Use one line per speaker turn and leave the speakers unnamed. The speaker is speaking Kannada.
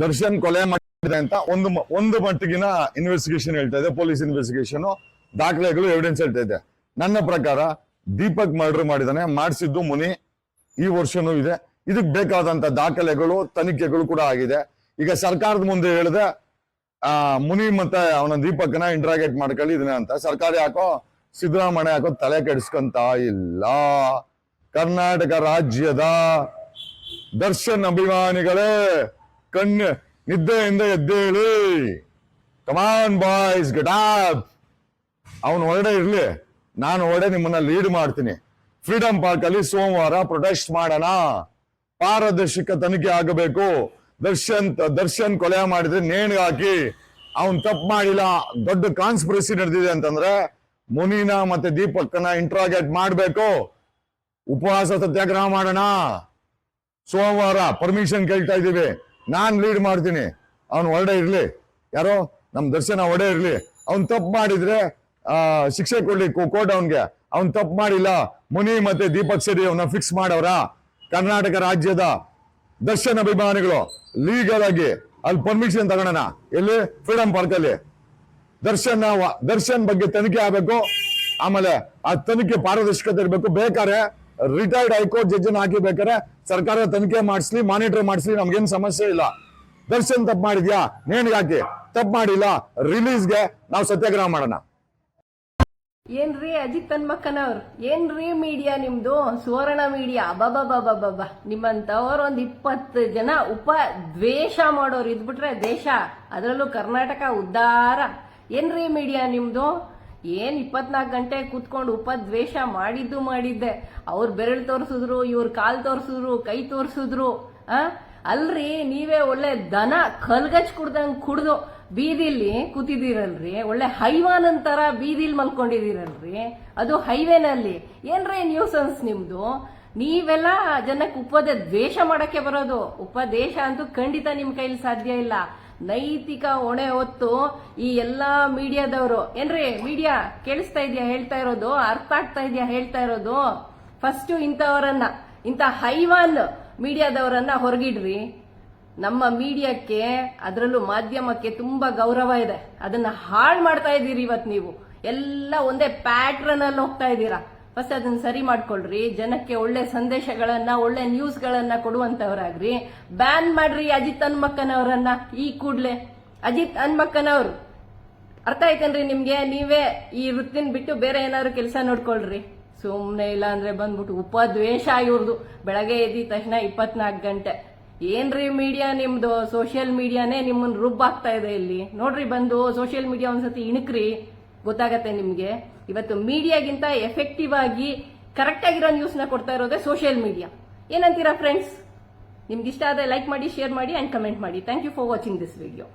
ದರ್ಶನ್ ಕೊಲೆ ಮಾಡಿದೆ ಅಂತ ಒಂದು ಒಂದು ಮಟ್ಟಿಗಿನ ಇನ್ವೆಸ್ಟಿಗೇಷನ್ ಹೇಳ್ತಾ ಇದೆ ಪೊಲೀಸ್ ಇನ್ವೆಸ್ಟಿಗೇಷನ್ ದಾಖಲೆಗಳು ಎವಿಡೆನ್ಸ್ ಹೇಳ್ತಾ ಇದೆ. ನನ್ನ ಪ್ರಕಾರ ದೀಪಕ್ ಮರ್ಡರ್ ಮಾಡಿದಾನೆ, ಮಾಡಿಸಿದ್ದು ಮುನಿ, ಈ ವರ್ಷನೂ ಇದೆ. ಇದಕ್ ಬೇಕಾದಂತ ದಾಖಲೆಗಳು, ತನಿಖೆಗಳು ಕೂಡ ಆಗಿದೆ. ಈಗ ಸರ್ಕಾರದ ಮುಂದೆ ಹೇಳಿದೆ, ಆ, ಮುನಿ ಮತ್ತೆ ಅವನ ದೀಪಕ್ನ ಇಂಟ್ರಾಗೇಟ್ ಮಾಡ್ಕೊಳ್ಳಿ, ಇದನ್ನ ಅಂತ. ಸರ್ಕಾರ ಯಾಕೋ ಸಿದ್ದರಾಮಯ್ಯ ಯಾಕೋ ತಲೆ ಕೆಡಿಸ್ಕೊಂತ ಇಲ್ಲ. ಕರ್ನಾಟಕ ರಾಜ್ಯದ ದರ್ಶನ್ ಅಭಿಮಾನಿಗಳೇ ಕಣ್ಣು ನಿದ್ದೆಯಿಂದ ಎದ್ದೇಳಿ. ಕಮಾನ್ ಬಾಯ್ಸ್ ಗಟಾಪ್ ಅವನು ಹೊರಡೆ ಇರ್ಲಿ. ನಾನು ಹೊರಡೆ ನಿಮ್ಮನ್ನ ಲೀಡ್ ಮಾಡ್ತೀನಿ. ಫ್ರೀಡಂ ಪಾರ್ಕ್ ಅಲ್ಲಿ ಸೋಮವಾರ ಪ್ರೊಟೆಸ್ಟ್ ಮಾಡೋಣ. ಪಾರದರ್ಶಕ ತನಿಖೆ ಆಗಬೇಕು. ದರ್ಶನ್ ದರ್ಶನ್ ಕೊಲೆ ಮಾಡಿದ್ರೆ ನೇಣಿಗೆ ಹಾಕಿ. ಅವನ್ ತಪ್ಪು ಮಾಡಿಲ್ಲ. ದೊಡ್ಡ ಕಾನ್ಸ್ಪಿರಸಿ ನಡೆದಿದೆ ಅಂತಂದ್ರೆ ಮುನಿನ ಮತ್ತೆ ದೀಪಕ್ಕನ ಇಂಟ್ರಾಗೇಟ್ ಮಾಡಬೇಕು. ಉಪವಾಸ ಸತ್ಯಾಗ್ರಹ ಮಾಡೋಣ. ಸೋಮವಾರ ಪರ್ಮಿಷನ್ ಕೇಳ್ತಾ ಇದ್ದೀವಿ. ನಾನ್ ಲೀಡ್ ಮಾಡ್ತೀನಿ. ಅವನು ಹೊರಡೆ ಇರ್ಲಿ. ಯಾರೋ? ನಮ್ಮ ದರ್ಶನ ಒಡೆ ಇರ್ಲಿ. ಅವ್ನ್ ತಪ್ಪು ಮಾಡಿದ್ರೆ ಶಿಕ್ಷೆ ಕೊಡ್ಲಿ ಕೋರ್ಟ್ ಅವನ್ಗೆ. ಅವ್ನ್ ತಪ್ಪು ಮಾಡಿಲ್ಲ. ಮುನಿ ಮತ್ತೆ ದೀಪಕ್ ಸೇರಿ ಅವನ್ನ ಫಿಕ್ಸ್ ಮಾಡವ್ರ? ಕರ್ನಾಟಕ ರಾಜ್ಯದ ದರ್ಶನ್ ಅಭಿಮಾನಿಗಳು ಲೀಗಲ್ ಆಗಿ ಅಲ್ಲಿ ಪರ್ಮಿಷನ್ ತಗೊಳೋಣ. ಎಲ್ಲಿ? ಫ್ರೀಡಂ ಪಾರ್ಕ್ ಅಲ್ಲಿ. ದರ್ಶನ್ ದರ್ಶನ್ ಬಗ್ಗೆ ತನಿಖೆ ಆಗಬೇಕು. ಆಮೇಲೆ ಆ ತನಿಖೆ ಪಾರದರ್ಶಕತೆ ಇರಬೇಕು. ಬೇಕಾದ್ರೆ ರಿಟೈರ್ಡ್ ಹೈಕೋರ್ಟ್ ಜಡ್ಜ್ ಹಾಕಿ ಬೇಕಾದ್ರೆ ಸರ್ಕಾರ ತನಿಖೆ ಮಾಡಿಸ್ಲಿ ಮಾನಿಟರ್ ಮಾಡಿಸ್ಲಿ, ನಮ್ಗೇನು ಸಮಸ್ಯೆ ಇಲ್ಲ. ದರ್ಶನ್ ತಪ್ಪು ಮಾಡಿದ್ಯಾ? ನೇಣಿಗೆ ಹಾಕಿ ತಪ್ಪು ಮಾಡಿಲ್ಲ ರಿಲೀಸ್ಗೆ ನಾವು ಸತ್ಯಾಗ್ರಹ ಮಾಡೋಣ.
ಏನ್ರಿ ಅಜಿತ್ ಹನ್ಮಕ್ಕನವ್ರ ಏನ್ರಿ ಮೀಡಿಯಾ ನಿಮ್ದು? ಸುವರ್ಣ ಮೀಡಿಯಾ ಅಬಬಬಬಬ ನಿಮ್ಮಂತವ್ರ ಒಂದ್ ಇಪ್ಪತ್ತು ಜನ ಉಪ ದ್ವೇಷ ಮಾಡೋರು ಇದ್ಬಿಟ್ರೆ ದೇಶ. ಅದರಲ್ಲೂ ಕರ್ನಾಟಕ ಉದ್ಧಾರ ಏನ್ರಿ ಮೀಡಿಯಾ ನಿಮ್ದು? ಏನ್ ಇಪ್ಪತ್ನಾಲ್ಕು ಗಂಟೆ ಕೂತ್ಕೊಂಡು ಉಪದ್ವೇಷ ಮಾಡಿದ್ದು ಮಾಡಿದ್ದೆ. ಅವ್ರ ಬೆರಳು ತೋರಿಸಿದ್ರು, ಇವ್ರ ಕಾಲು ತೋರಿಸಿದ್ರು, ಕೈ ತೋರಿಸಿದ್ರು, ಆ? ಅಲ್ರಿ, ನೀವೇ ಒಳ್ಳೆ ದನ ಕಲ್ಗಚ್ ಕುಡ್ದಂಗ್ ಕುಡ್ದು ಬೀದಿಲಿ ಕೂತಿದ್ದೀರಲ್ರಿ, ಒಳ್ಳೆ ಹೈವಾನ್ ಅಂತರ ಬೀದಿಲ್ ಮಲ್ಕೊಂಡಿದ್ದೀರಲ್ರಿ, ಅದು ಹೈವೇನಲ್ಲಿ. ಏನ್ರೀ ನ್ಯೂಸನ್ಸ್ ನಿಮ್ದು? ನೀವೆಲ್ಲ ಜನಕ್ಕೆ ಉಪದ ದ್ವೇಷ ಮಾಡಕ್ಕೆ ಬರೋದು. ಉಪದೇಶ ಅಂತೂ ಖಂಡಿತ ನಿಮ್ ಕೈಲಿ ಸಾಧ್ಯ ಇಲ್ಲ. ನೈತಿಕ ಹೊಣೆ ಹೊತ್ತು ಈ ಎಲ್ಲಾ ಮೀಡಿಯಾದವರು, ಏನ್ರಿ, ಮೀಡಿಯಾ ಕೇಳಿಸ್ತಾ ಇದೆಯಾ, ಹೇಳ್ತಾ ಇರೋದು, ಅರ್ಥ ಆಗ್ತಾ ಇದೆಯಾ, ಹೇಳ್ತಾ ಇರೋದು? ಫಸ್ಟ್ ಇಂಥವರನ್ನ, ಇಂಥ ಹೈವಾನ್ ಮೀಡಿಯಾದವರನ್ನ ಹೊರಗಿಡ್ರಿ. ನಮ್ಮ ಮೀಡಿಯಾಕ್ಕೆ, ಅದರಲ್ಲೂ ಮಾಧ್ಯಮಕ್ಕೆ ತುಂಬಾ ಗೌರವ ಇದೆ. ಅದನ್ನ ಹಾಳು ಮಾಡ್ತಾ ಇದ್ದೀರಿ ಇವತ್ತು ನೀವು. ಎಲ್ಲ ಒಂದೇ ಪ್ಯಾಟ್ರನ್ ಅಲ್ಲಿ ಹೋಗ್ತಾ ಇದ್ದೀರಾ. ಫಸ್ಟ್ ಅದನ್ನ ಸರಿ ಮಾಡ್ಕೊಳ್ರಿ. ಜನಕ್ಕೆ ಒಳ್ಳೆ ಸಂದೇಶಗಳನ್ನ, ಒಳ್ಳೆ ನ್ಯೂಸ್ಗಳನ್ನ ಕೊಡುವಂತವರಾಗ್ರಿ. ಬ್ಯಾನ್ ಮಾಡ್ರಿ ಅಜಿತ್ ಅನ್ಮಕ್ಕನವರನ್ನ ಈ ಕೂಡ್ಲೆ. ಅಜಿತ್ ಅನ್ಮಕ್ಕನವ್ರು ಅರ್ಥ ಆಯ್ತೇನ್ರಿ ನಿಮ್ಗೆ? ನೀವೇ ಈ ವೃತ್ತಿನ ಬಿಟ್ಟು ಬೇರೆ ಏನಾದ್ರು ಕೆಲಸ ನೋಡ್ಕೊಳ್ರಿ. ಸುಮ್ಮನೆ ಇಲ್ಲ ಅಂದ್ರೆ ಬಂದ್ಬಿಟ್ಟು ಉಪದ್ವೇಷ ಇವ್ರದು. ಬೆಳಗ್ಗೆ ಎದ್ದಿದ ತಕ್ಷಣ ಇಪ್ಪತ್ನಾಲ್ಕು ಗಂಟೆ. ಏನ್ರಿ ಮೀಡಿಯಾ ನಿಮ್ದು? ಸೋಷಿಯಲ್ ಮೀಡಿಯಾನೇ ನಿಮ್ಮನ್ನ ರುಬ್ಬಾಗ್ತಾ ಇದೆ ಇಲ್ಲಿ. ನೋಡ್ರಿ ಬಂದು ಸೋಷಿಯಲ್ ಮೀಡಿಯಾ ಒಂದ್ಸತಿ ಇಣಕ್ರಿ. ಗೊತ್ತಾಗತ್ತೆ ನಿಮಗೆ. ಇವತ್ತು ಮೀಡಿಯಾಗಿಂತ ಎಫೆಕ್ಟಿವ್ ಆಗಿ ಕರೆಕ್ಟ್ ಆಗಿರೋ ನ್ಯೂಸ್ನ ಕೊಡ್ತಾ ಇರೋದೇ ಸೋಷಿಯಲ್ ಮೀಡಿಯಾ ಏನಂತೀರಾ ಫ್ರೆಂಡ್ಸ್ ನಿಮ್ಗೆ ಇಷ್ಟ ಆದರೆ ಲೈಕ್ ಮಾಡಿ ಶೇರ್ ಮಾಡಿ ಅಂಡ್ ಕಮೆಂಟ್ ಮಾಡಿ. Thank you for watching this video